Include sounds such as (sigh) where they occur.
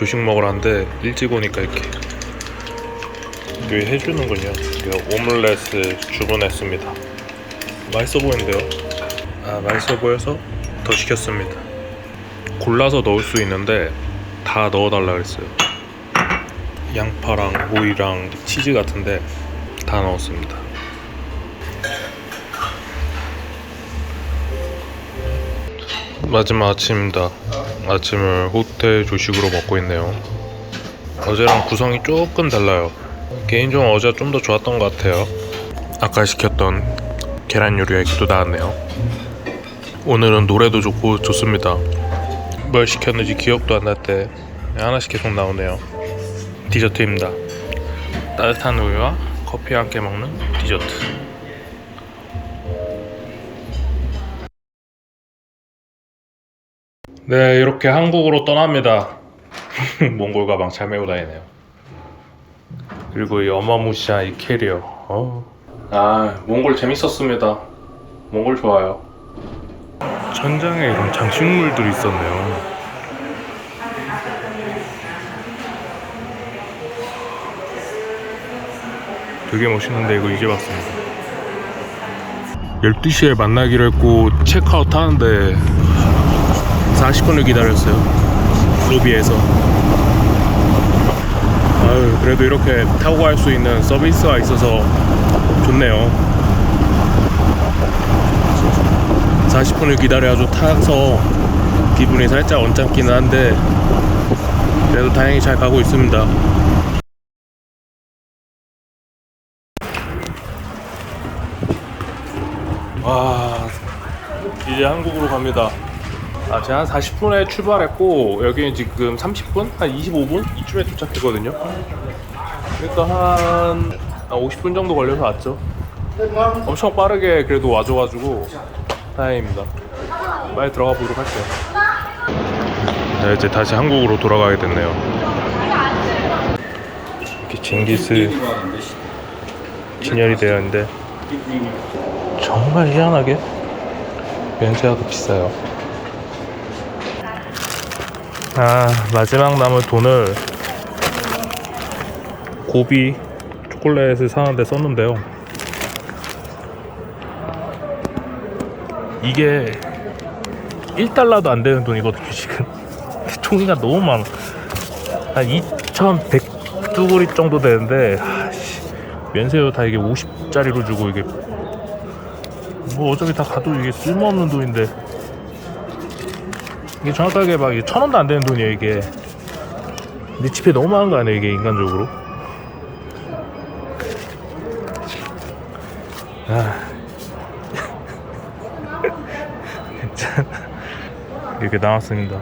조식 먹으러 왔는데 일찍 오니까 이렇게 여기 해주는군요. 오믈렛을 주문했습니다. 맛있어 보이는데요? 아 맛있어 보여서 더 시켰습니다. 골라서 넣을 수 있는데 다 넣어달라 그랬어요. 양파랑 오이랑 치즈 같은데 다 넣었습니다. 마지막 아침입니다. 아침을 호텔 조식으로 먹고 있네요. 어제랑 구성이 조금 달라요. 개인적으로 어제가 좀 더 좋았던 것 같아요. 아까 시켰던 계란 이렇게 또 나왔네요. 오늘은 노래도 좋고 좋습니다. 뭘 시켰는지 기억도 안 날 때 하나씩 계속 나오네요. 디저트입니다. 따뜻한 우유와 커피와 함께 먹는 디저트. 네, 이렇게 한국으로 떠납니다. (laughs) 몽골 가방 잘 메고 다니네요. 그리고 이 어마무시한 이 캐리어. 어. 아, 몽골 재밌었습니다. 몽골 좋아요. 천장에 이런 장식물들이 있었네요. 되게 멋있는데 이거 이제 봤습니다. 12시에 만나기로 했고 체크아웃 하는데 40분을 기다렸어요. 로비에서. 아유, 그래도 이렇게 타고 갈 수 있는 서비스가 있어서 좋네요. 40분을 기다려가지고 타서 기분이 살짝 언짢기는 한데 그래도 다행히 잘 가고 있습니다. 와, 이제 한국으로 갑니다. 아, 제가 한 40분에 출발했고 여기는 지금 30분? 한 25분? 이쯤에 도착했거든요. 그러니까 한, 한 50분 정도 걸려서 왔죠. 엄청 빠르게 그래도 와줘가지고 다행입니다. 빨리 들어가 보도록 할게요. 네, 이제 다시 한국으로 돌아가게 됐네요. 이렇게 징기스 진열이 되어 있는데 정말 희한하게 면세가 더 비싸요. 아 마지막 남은 돈을 고비 초콜릿을 사는데 썼는데요. 이게 1달러도 안 되는 돈이거든요 지금. (laughs) 종이가 너무 많아. 한 2,100두구리 정도 되는데 아씨. 면세도 다 이게 50짜리로 주고 이게 뭐 어차피 다 가도 이게 쓸모없는 돈인데 이게 정확하게 막 천 원도 안 되는 돈이에요 이게. 근데 집에 너무 많은 거 아니에요 이게 인간적으로? 아. (laughs) 이렇게 나왔습니다